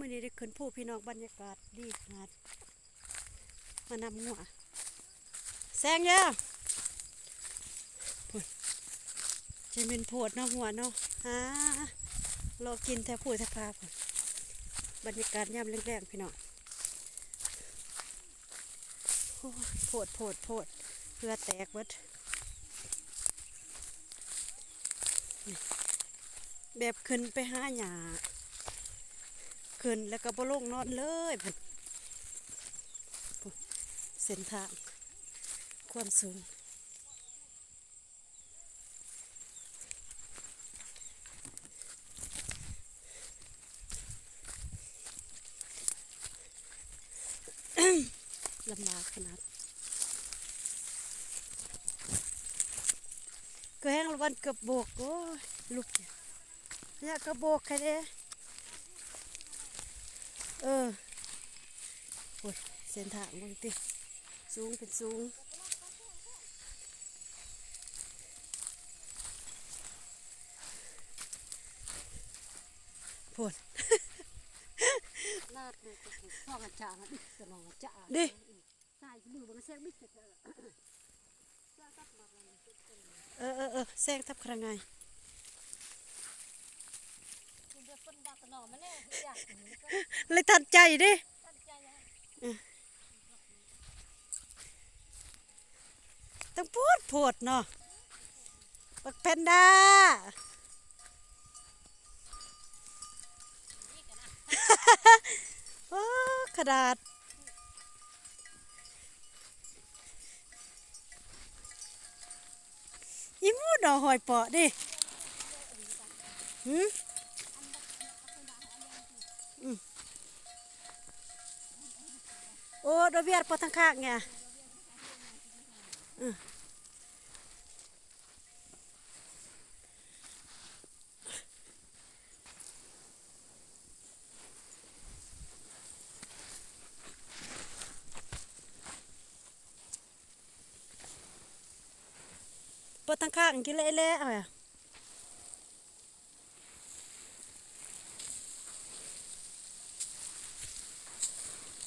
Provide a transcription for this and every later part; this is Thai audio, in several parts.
มื้อนี้ได้ขึ้นผู้พี่น้องบรรยากาศดีขนาดมานำหัวแซงเด้อพุ่นจะเป็นโพดเนาะหัวเนาะฮะรอกินแท้ผู้แท้พาพุ่นบรรยากาศยามแรงๆพี่น้องโพดโพดโพดเพื่อแตกเบิดแบบขึ้นไปห้าหญ้า ขึ้นแล้วก็บ่ลงนอนเลยพุ่นเส้นทางความสูงลำบากขนาดก็แห้งละวันเกับโบกโอ้ลุกเนี่ยกระโบกใครเด้ เออโอ้ยเส้นทางบางติสูงเป็นสูงพนนาดเลยพ่อกันจ่าดิสนองจ่าดิใช่มือบางเส้นบิ๊กเจอเออเออเออแซงทับครังไงคุณจะ เป็นดาตนอมาแน่อยากเลยทันใจดิตั้งใจให้ต้องพูดพูดเนาะบักแพนด้าโอ้ขนาดอีมูดอกหอยเปาะดิหืม โอ้ดอกเบี้ยปอทางข้างไงอืมปอทางข้างกินเละๆเอาอะ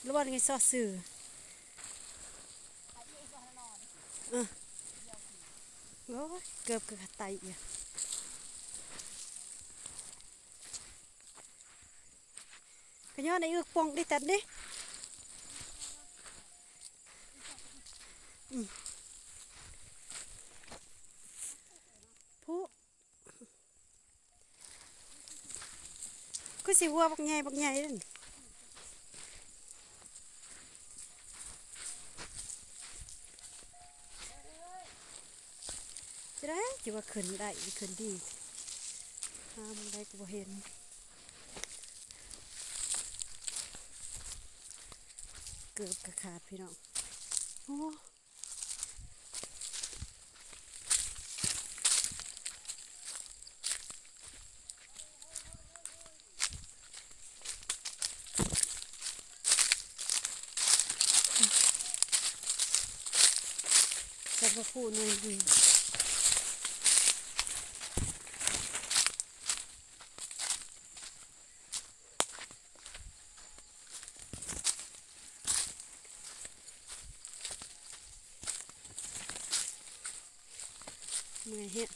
รู้ว่าไงซอสื่อโอ้ยเกือบเกระไตายอีกกระย้อนไอ้อึกปองไดิตัดดิผู้ก็สิวัวบักใหญ่บักใหญ่นั่น จะได้จะว่าขึ้นได้ขึ้นดีหามันได้ก็บ่เห็นเกือบกระขาดพี่น้องโอ้จะมาพูดหน่อยดี เมื่อยเฮ็ด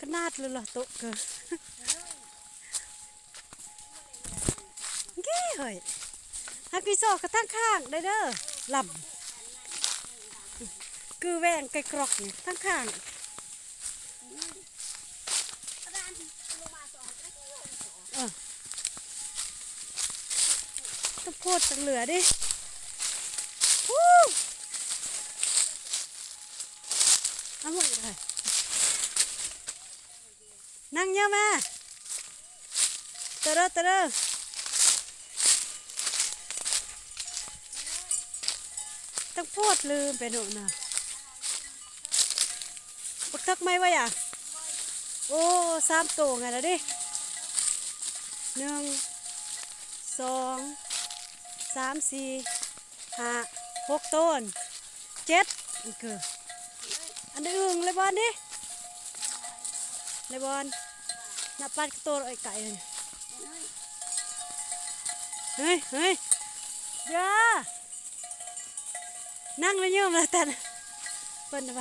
ขนาดเลยเหรอโต๊ะเกินเก้เฮ้ยฮักพี่โซกระทั้งข้างได้เด้อลำคือแวงไกลกรอกนี่ทั้งข้างเออ โพดตังเหลือดิฮู้เอาหมดเลยนั่งเยอะมาเตอเด้อเตอเด้อต้องพูดลืมไปหนูนะบักทักไหมวะอะ โอ้สามตัวไงละดิหนึ่งสอง สามสี่ห้าหกต้นเจ็ดอันคืออันอื่นเลยบอลดิเลยบอลนับปัดกระโตนไอ้ไก่เลยเฮ้ยเฮ้ยอย่านั่งแล้วยืมแล้วแต่เปิ้นไป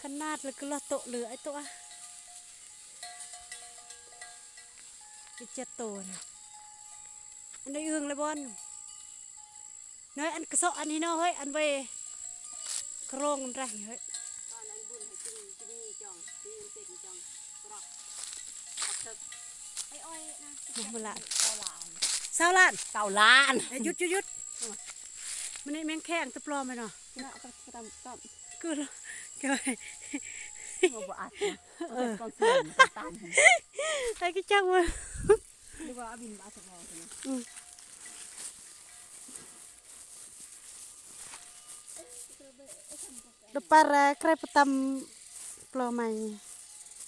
ขนาดเลยก็ละโตเหลือไอ้ตัวไอ้เจ็ดตัวนะ อันนี้อึงเลยบอลน้อยอันกระเซาะอันนี้เนาะเฮ้ยอันไปกระโรงมันไรเฮ้ยตอนนั้นบุญให้กินกินนี่จองกินเป็ดจองกรอกตักเถอะไอ้อ้อยนะมามาละเกาหลานสาวล้านเกาล้านเอ้ยหยุดหยุดหยุดมันนี่แมงแข้งตะปลอมไปเนาะนะก็ตำตำคือเกี่ยวมาบ่อัดนะเออก็ส่วนตามไอ้กิจังเว้ย หรือว่าบินมาสมองใช่ไหมดปาระใครประตำปลอมใหม่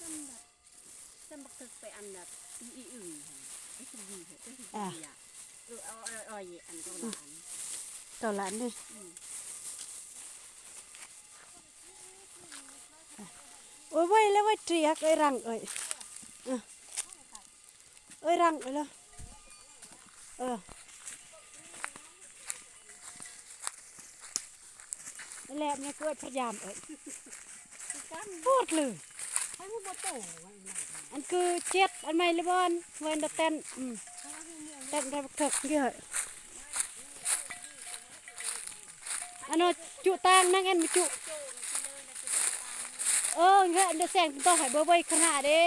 จำแบบจำบักตึกไปอันแบบอีอีอื่นไอ้สิ่งดีเหรอไอ้สิ่งดีอะหรือเอาเอาเอาอันเกาหลานเก่าหลานดิโอ้ยไว้แล้วไว้เตรียกเอ้ยรังเอ้ยอะเอ้ยรังเอ้ยแล้วเออนั่นแหละแม่ก็พยายามเอ้ยพูดเลยให้ผู้บ่โตไว้หน่อยอันคือเจ็ดอันไม่เลยบอนเวนเดอร์เต้นอืมเต้นได้บักเถิกเยอะอันนั้จุตางนั่งเอันมาจุเออเงี้ยอันเดอร์แซงต้องให้เบอร์ไว้ขนาดเด้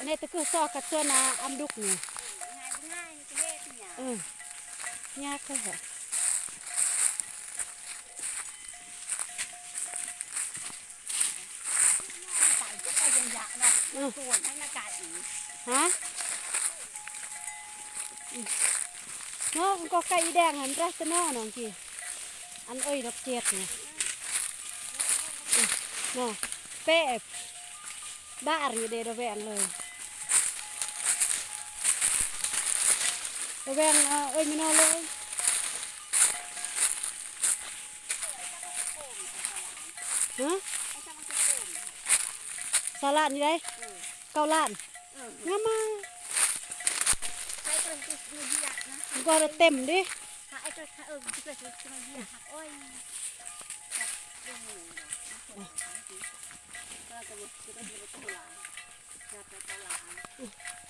อันนี้ตะคือซอกกับส่วนนาอัมดุกนี่ง่ายง่ายจะเฮ็ดเนี่ยเออยากเลยเหรอใส่ก็ไปยังยะเนาะส่วนให้หน้ากากอีกฮะอืมเนาะมันก็ไก่แดงหันไรจะนอน้องกี่อันเอ้ยดอกเจ็ดเนี่ยเนาะเป๊ะบ้าอยู่เดระแวงเลย ระแวงเอ่อเอ้ยไม่นอนเลยฮะไ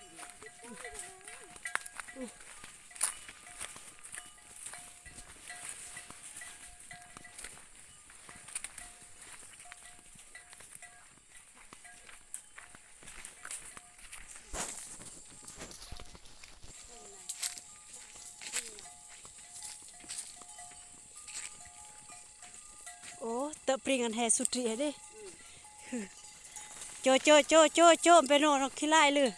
โอ้เตะปริงอันแห่สุดเรียดิโจโจโจโจโจไปโน่นขี้ไล่เลย